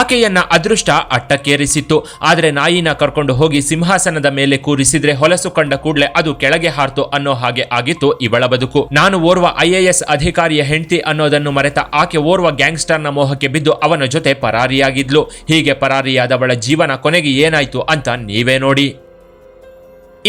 ಆಕೆಯನ್ನ ಅದೃಷ್ಟ ಅಟ್ಟಕ್ಕೇರಿಸಿತ್ತು. ಆದರೆ ನಾಯಿನ ಕರ್ಕೊಂಡು ಹೋಗಿ ಸಿಂಹಾಸನದ ಮೇಲೆ ಕೂರಿಸಿದ್ರೆ ಹೊಲಸು ಕಂಡ ಕೂಡಲೇ ಅದು ಕೆಳಗೆ ಹಾರ್ತು ಅನ್ನೋ ಹಾಗೆ ಆಗಿತ್ತು ಇವಳ ಬದುಕು. ನಾನು ಓರ್ವ ಐಎಎಸ್ ಅಧಿಕಾರಿಯ ಹೆಂಡತಿ ಅನ್ನೋದನ್ನು ಮರೆತ ಆಕೆ ಓರ್ವ ಗ್ಯಾಂಗ್ಸ್ಟರ್ನ ಮೋಹಕ್ಕೆ ಬಿದ್ದು ಅವನ ಜೊತೆ ಪರಾರಿಯಾಗಿದ್ಲು. ಹೀಗೆ ಪರಾರಿಯಾದವಳ ಜೀವನ ಕೊನೆಗೆ ಏನಾಯ್ತು ಅಂತ ನೀವೇ ನೋಡಿ.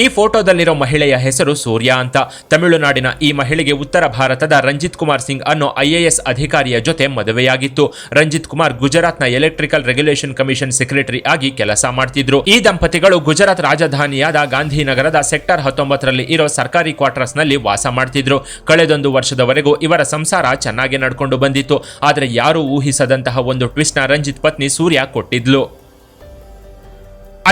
ಈ ಫೋಟೋದಲ್ಲಿರೋ ಮಹಿಳೆಯ ಹೆಸರು ಸೂರ್ಯ ಅಂತ. ತಮಿಳುನಾಡಿನ ಈ ಮಹಿಳೆಗೆ ಉತ್ತರ ಭಾರತದ ರಂಜಿತ್ ಕುಮಾರ್ ಸಿಂಗ್ ಅನ್ನೋ ಐಎಎಸ್ ಅಧಿಕಾರಿಯ ಜೊತೆ ಮದುವೆಯಾಗಿತ್ತು. ರಂಜಿತ್ ಕುಮಾರ್ ಗುಜರಾತ್ನ ಎಲೆಕ್ಟ್ರಿಕಲ್ ರೆಗ್ಯುಲೇಷನ್ ಕಮಿಷನ್ ಸೆಕ್ರೆಟರಿ ಆಗಿ ಕೆಲಸ ಮಾಡ್ತಿದ್ರು. ಈ ದಂಪತಿಗಳು ಗುಜರಾತ್ ರಾಜಧಾನಿಯಾದ ಗಾಂಧಿನಗರದ ಸೆಕ್ಟರ್ ಹತ್ತೊಂಬತ್ತರಲ್ಲಿ ಇರೋ ಸರ್ಕಾರಿ ಕ್ವಾರ್ಟರ್ಸ್ನಲ್ಲಿ ವಾಸ ಮಾಡ್ತಿದ್ರು. ಕಳೆದೊಂದು ವರ್ಷದವರೆಗೂ ಇವರ ಸಂಸಾರ ಚೆನ್ನಾಗಿ ನಡ್ಕೊಂಡು ಬಂದಿತ್ತು. ಆದರೆ ಯಾರೂ ಊಹಿಸದಂತಹ ಒಂದು ಟ್ವಿಸ್ಟ್ನ ರಂಜಿತ್ ಪತ್ನಿ ಸೂರ್ಯ ಕೊಟ್ಟಿದ್ಲು.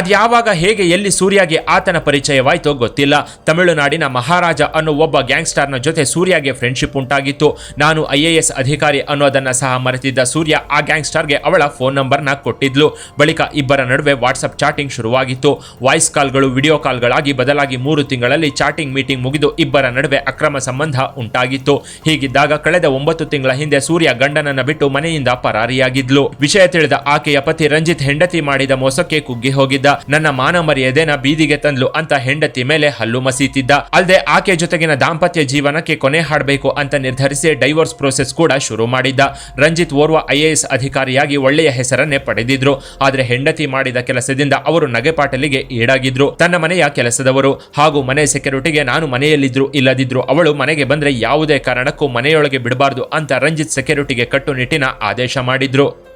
ಅದ್ಯಾವಾಗ ಹೇಗೆ, ಎಲ್ಲಿ ಸೂರ್ಯಗೆ ಆತನ ಪರಿಚಯವಾಯಿತೋ ಗೊತ್ತಿಲ್ಲ. ತಮಿಳುನಾಡಿನ ಮಹಾರಾಜ ಅನ್ನೋ ಒಬ್ಬ ಗ್ಯಾಂಗ್ಸ್ಟರ್ನ ಜೊತೆ ಸೂರ್ಯಗೆ ಫ್ರೆಂಡ್ಶಿಪ್ ಉಂಟಾಗಿತ್ತು. ನಾನು ಐ ಎ ಎಸ್ ಅಧಿಕಾರಿ ಅನ್ನೋದನ್ನು ಸಹ ಮರೆತಿದ್ದ ಸೂರ್ಯ ಆ ಗ್ಯಾಂಗ್ಸ್ಟರ್ಗೆ ಅವಳ ಫೋನ್ ನಂಬರ್ನ ಕೊಟ್ಟಿದ್ಲು. ಬಳಿಕ ಇಬ್ಬರ ನಡುವೆ ವಾಟ್ಸಪ್ ಚಾಟಿಂಗ್ ಶುರುವಾಗಿತ್ತು. ವಾಯ್ಸ್ ಕಾಲ್ಗಳು ವಿಡಿಯೋ ಕಾಲ್ಗಳಾಗಿ ಬದಲಾಗಿ ಮೂರು ತಿಂಗಳಲ್ಲಿ ಚಾಟಿಂಗ್ ಮೀಟಿಂಗ್ ಮುಗಿದು ಇಬ್ಬರ ನಡುವೆ ಅಕ್ರಮ ಸಂಬಂಧ ಉಂಟಾಗಿತ್ತು. ಹೀಗಿದ್ದಾಗ ಕಳೆದ ಒಂಬತ್ತು ತಿಂಗಳ ಹಿಂದೆ ಸೂರ್ಯ ಗಂಡನನ್ನ ಬಿಟ್ಟು ಮನೆಯಿಂದ ಪರಾರಿಯಾಗಿದ್ಲು. ವಿಷಯ ತಿಳಿದ ಆಕೆಯ ಪತಿ ರಂಜಿತ್ ಹೆಂಡತಿ ಮಾಡಿದ ಮೋಸಕ್ಕೆ ಕುಗ್ಗಿ ಹೋಗಿದ್ದ. ನನ್ನ ಮಾನ ಮರ್ಯಾದೆನ ಬೀದಿಗೆ ತಂದ್ಲು ಅಂತ ಹೆಂಡತಿ ಮೇಲೆ ಹಲ್ಲು ಮಸೀತಿದ್ದ. ಅಲ್ಲದೆ ಆಕೆ ಜೊತೆಗಿನ ದಾಂಪತ್ಯ ಜೀವನಕ್ಕೆ ಕೊನೆ ಹಾಡಬೇಕು ಅಂತ ನಿರ್ಧರಿಸಿ ಡೈವೋರ್ಸ್ ಪ್ರೋಸೆಸ್ ಕೂಡ ಶುರು ಮಾಡಿದ್ದ. ರಂಜಿತ್ ಓರ್ವ ಐಎಎಸ್ ಅಧಿಕಾರಿಯಾಗಿ ಒಳ್ಳೆಯ ಹೆಸರನ್ನೇ ಪಡೆದಿದ್ರು. ಆದ್ರೆ ಹೆಂಡತಿ ಮಾಡಿದ ಕೆಲಸದಿಂದ ಅವರು ನಗೆಪಾಟಲಿಗೆ ಈಡಾಗಿದ್ರು. ತನ್ನ ಮನೆಯ ಕೆಲಸದವರು ಹಾಗೂ ಮನೆ ಸೆಕ್ಯೂರಿಟಿಗೆ ನಾನು ಮನೆಯಲ್ಲಿದ್ರು ಇಲ್ಲದಿದ್ರು ಅವಳು ಮನೆಗೆ ಬಂದ್ರೆ ಯಾವುದೇ ಕಾರಣಕ್ಕೂ ಮನೆಯೊಳಗೆ ಬಿಡಬಾರ್ದು ಅಂತ ರಂಜಿತ್ ಸೆಕ್ಯೂರಿಟಿಗೆ ಕಟ್ಟುನಿಟ್ಟಿನ ಆದೇಶ ಮಾಡಿದ್ರು.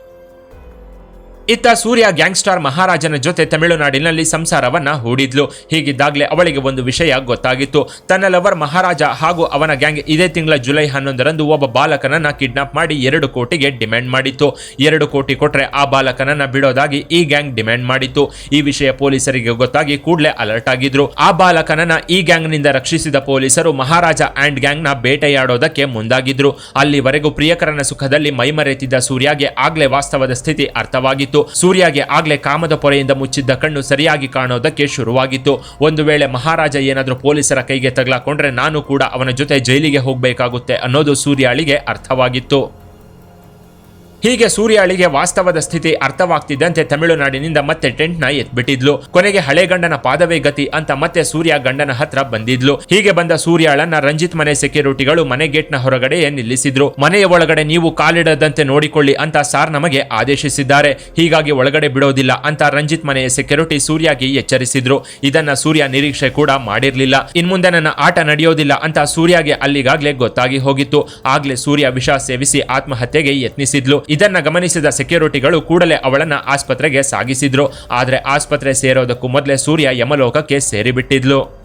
ಇತ್ತ ಸೂರ್ಯ ಗ್ಯಾಂಗ್ಸ್ಟಾರ್ ಮಹಾರಾಜನ ಜೊತೆ ತಮಿಳುನಾಡಿನಲ್ಲಿ ಸಂಸಾರವನ್ನ ಹೂಡಿದ್ಲು. ಹೀಗಿದ್ದಾಗಲೇ ಅವಳಿಗೆ ಒಂದು ವಿಷಯ ಗೊತ್ತಾಗಿತ್ತು. ತನ್ನ ಲವರ್ ಮಹಾರಾಜ ಹಾಗೂ ಅವನ ಗ್ಯಾಂಗ್ ಇದೇ ತಿಂಗಳ ಜುಲೈ ಹನ್ನೊಂದರಂದು ಒಬ್ಬ ಬಾಲಕನನ್ನ ಕಿಡ್ನಾಪ್ ಮಾಡಿ ಎರಡು ಕೋಟಿಗೆ ಡಿಮ್ಯಾಂಡ್ ಮಾಡಿತ್ತು. ಎರಡು ಕೋಟಿ ಕೊಟ್ರೆ ಆ ಬಾಲಕನನ್ನ ಬಿಡೋದಾಗಿ ಈ ಗ್ಯಾಂಗ್ ಡಿಮ್ಯಾಂಡ್ ಮಾಡಿತ್ತು. ಈ ವಿಷಯ ಪೊಲೀಸರಿಗೆ ಗೊತ್ತಾಗಿ ಕೂಡಲೇ ಅಲರ್ಟ್ ಆಗಿದ್ರು. ಆ ಬಾಲಕನನ್ನ ಈ ಗ್ಯಾಂಗ್ನಿಂದ ರಕ್ಷಿಸಿದ ಪೊಲೀಸರು ಮಹಾರಾಜ ಆ್ಯಂಡ್ ಗ್ಯಾಂಗ್ನ ಬೇಟೆಯಾಡೋದಕ್ಕೆ ಮುಂದಾಗಿದ್ರು. ಅಲ್ಲಿವರೆಗೂ ಪ್ರಿಯಕರನ ಸುಖದಲ್ಲಿ ಮೈಮರೆತಿದ್ದ ಸೂರ್ಯಗೆ ಆಗ್ಲೇ ವಾಸ್ತವದ ಸ್ಥಿತಿ ಅರ್ಥವಾಗಿತ್ತು. ಸೂರ್ಯಗೆ ಆಗ್ಲೇ ಕಾಮದ ಪೊರೆಯಿಂದ ಮುಚ್ಚಿದ್ದ ಕಣ್ಣು ಸರಿಯಾಗಿ ಕಾಣೋದಕ್ಕೆ ಶುರುವಾಗಿತ್ತು. ಒಂದು ವೇಳೆ ಮಹಾರಾಜ ಏನಾದರೂ ಪೊಲೀಸರ ಕೈಗೆ ತಗಲಾಕೊಂಡ್ರೆ ನಾನು ಕೂಡ ಅವನ ಜೊತೆ ಜೈಲಿಗೆ ಹೋಗಬೇಕಾಗುತ್ತೆ ಅನ್ನೋದು ಸೂರ್ಯಾಳಿಗೆ ಅರ್ಥವಾಗಿತ್ತು. ಹೀಗೆ ಸೂರ್ಯಾಳಿಗೆ ವಾಸ್ತವದ ಸ್ಥಿತಿ ಅರ್ಥವಾಗ್ತಿದ್ದಂತೆ ತಮಿಳುನಾಡಿನಿಂದ ಮತ್ತೆ ಟೆಂಟ್ನ ಎತ್ಬಿಟ್ಟಿದ್ಲು. ಕೊನೆಗೆ ಹಳೆ ಗಂಡನ ಪಾದವೇ ಗತಿ ಅಂತ ಮತ್ತೆ ಸೂರ್ಯ ಗಂಡನ ಹತ್ರ ಬಂದಿದ್ಲು. ಹೀಗೆ ಬಂದ ಸೂರ್ಯಾಳನ್ನ ರಂಜಿತ್ ಮನೆ ಸೆಕ್ಯೂರಿಟಿಗಳು ಮನೆ ನ ಹೊರಗಡೆಯೇ ನಿಲ್ಲಿಸಿದ್ರು. ಮನೆಯ ಒಳಗಡೆ ನೀವು ಕಾಲಿಡದಂತೆ ನೋಡಿಕೊಳ್ಳಿ ಅಂತ ಸಾರ್ ನಮಗೆ ಆದೇಶಿಸಿದ್ದಾರೆ. ಹೀಗಾಗಿ ಒಳಗಡೆ ಬಿಡೋದಿಲ್ಲ ಅಂತ ರಂಜಿತ್ ಮನೆಯ ಸೆಕ್ಯೂರಿಟಿ ಸೂರ್ಯಗೆ ಎಚ್ಚರಿಸಿದ್ರು. ಇದನ್ನ ಸೂರ್ಯ ನಿರೀಕ್ಷೆ ಕೂಡ ಮಾಡಿರ್ಲಿಲ್ಲ. ಇನ್ಮುಂದೆ ನನ್ನ ಆಟ ನಡೆಯೋದಿಲ್ಲ ಅಂತ ಸೂರ್ಯಗೆ ಅಲ್ಲಿಗಾಗ್ಲೇ ಗೊತ್ತಾಗಿ ಹೋಗಿತ್ತು. ಆಗ್ಲೇ ಸೂರ್ಯ ವಿಷ ಸೇವಿಸಿ ಆತ್ಮಹತ್ಯೆಗೆ ಯತ್ನಿಸಿದ್ಲು. ಇದನ್ನ ಗಮನಿಸಿದ ಸೆಕ್ಯೂರಿಟಿಗಳು ಕೂಡಲೇ ಅವಳನ್ನ ಆಸ್ಪತ್ರೆಗೆ ಸಾಗಿಸಿದ್ರು. ಆದರೆ ಆಸ್ಪತ್ರೆ ಸೇರೋದಕ್ಕೂ ಮೊದಲೇ ಸೂರ್ಯ ಯಮಲೋಕಕ್ಕೆ ಸೇರಿಬಿಟ್ಟಿದ್ಲು.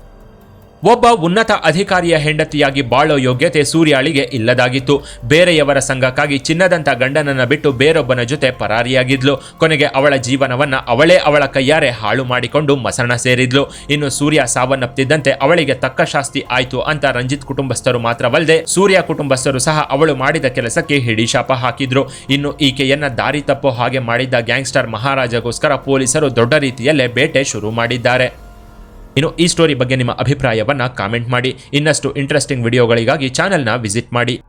ಒಬ್ಬ ಉನ್ನತ ಅಧಿಕಾರಿಯ ಹೆಂಡತಿಯಾಗಿ ಬಾಳೋ ಯೋಗ್ಯತೆ ಸೂರ್ಯಾಳಿಗೆ ಇಲ್ಲದಾಗಿತ್ತು. ಬೇರೆಯವರ ಸಂಘಕ್ಕಾಗಿ ಚಿನ್ನದಂತ ಗಂಡನನ್ನ ಬಿಟ್ಟು ಬೇರೊಬ್ಬನ ಜೊತೆ ಪರಾರಿಯಾಗಿದ್ಲು. ಕೊನೆಗೆ ಅವಳ ಜೀವನವನ್ನ ಅವಳೇ ಅವಳ ಕೈಯಾರೆ ಹಾಳು ಮಾಡಿಕೊಂಡು ಮಸರಣ ಸೇರಿದ್ಲು. ಇನ್ನು ಸೂರ್ಯ ಸಾವನ್ನಪ್ತಿದ್ದಂತೆ ಅವಳಿಗೆ ತಕ್ಕ ಶಾಸ್ತಿ ಆಯ್ತು ಅಂತ ರಂಜಿತ್ ಕುಟುಂಬಸ್ಥರು ಮಾತ್ರವಲ್ಲದೆ ಸೂರ್ಯ ಕುಟುಂಬಸ್ಥರು ಸಹ ಅವಳು ಮಾಡಿದ ಕೆಲಸಕ್ಕೆ ಹಿಡಿಶಾಪ ಹಾಕಿದ್ರು. ಇನ್ನು ಈಕೆಯನ್ನ ದಾರಿ ತಪ್ಪೋ ಹಾಗೆ ಮಾಡಿದ್ದ ಗ್ಯಾಂಗ್ಸ್ಟರ್ ಮಹಾರಾಜಗೋಸ್ಕರ ಪೊಲೀಸರು ದೊಡ್ಡ ರೀತಿಯಲ್ಲೇ ಬೇಟೆ ಶುರು ಮಾಡಿದ್ದಾರೆ. ಇನ್ನು ಈ ಸ್ಟೋರಿ ಬಗ್ಗೆ ನಿಮ್ಮ ಅಭಿಪ್ರಾಯವನ್ನು ಕಾಮೆಂಟ್ ಮಾಡಿ. ಇನ್ನಷ್ಟು ಇಂಟ್ರೆಸ್ಟಿಂಗ್ ವಿಡಿಯೋಗಳಿಗಾಗಿ ಚಾನೆಲ್ನ ವಿಸಿಟ್ ಮಾಡಿ.